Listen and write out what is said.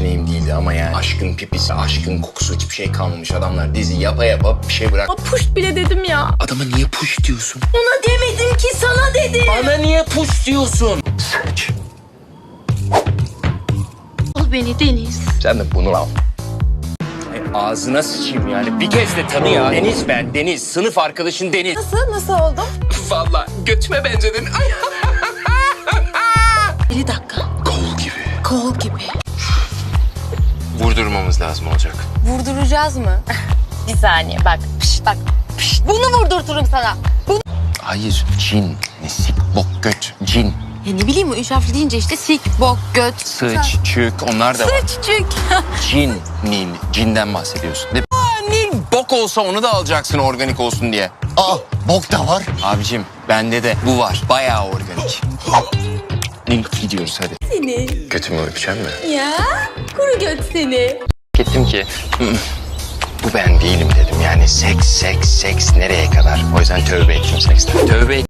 seçeneğim değildi ama yani aşkın pipisi, aşkın kokusu hiçbir şey kalmamış. Adamlar dizi yapa yapa bir şey bırak. Aa, Puş bile dedim ya. Adama niye push diyorsun? Ona demedim ki sana dedim. Bana niye push diyorsun? Sıç. Al beni Deniz. Sen de bunu al. E, ağzına sıçayım yani. Bir kez de tanı ya. Deniz ben, Deniz. Sınıf arkadaşın Deniz. Nasıl? Nasıl oldu? Vallahi götüme benzedin. Ay. Bir dakika. Kol gibi. Kol gibi. Vurdurmamız lazım olacak. Vurduracağız mı? bir saniye bak. Pişt, bak. Pişt, bunu vurdurturum sana. Bunu... Hayır, cin. Ne sik, bok, göt, cin. Ya ne bileyim üç harfli deyince işte sik, bok, göt. Sıç, çük onlar da var. Sıç, çük. Cin, nil, cinden bahsediyorsun mi? Aa, nil bok olsa onu da alacaksın organik olsun diye. Aa bok da var. Abicim bende de bu var. Bayağı organik. Nil gidiyoruz hadi. Seni. Götümü öpeceğim mi? Ya kuru göt seni. Gittim ki "Hı, bu ben değilim dedim. Yani seks, seks, seks nereye kadar? O yüzden tövbe ettim seksten. Tövbe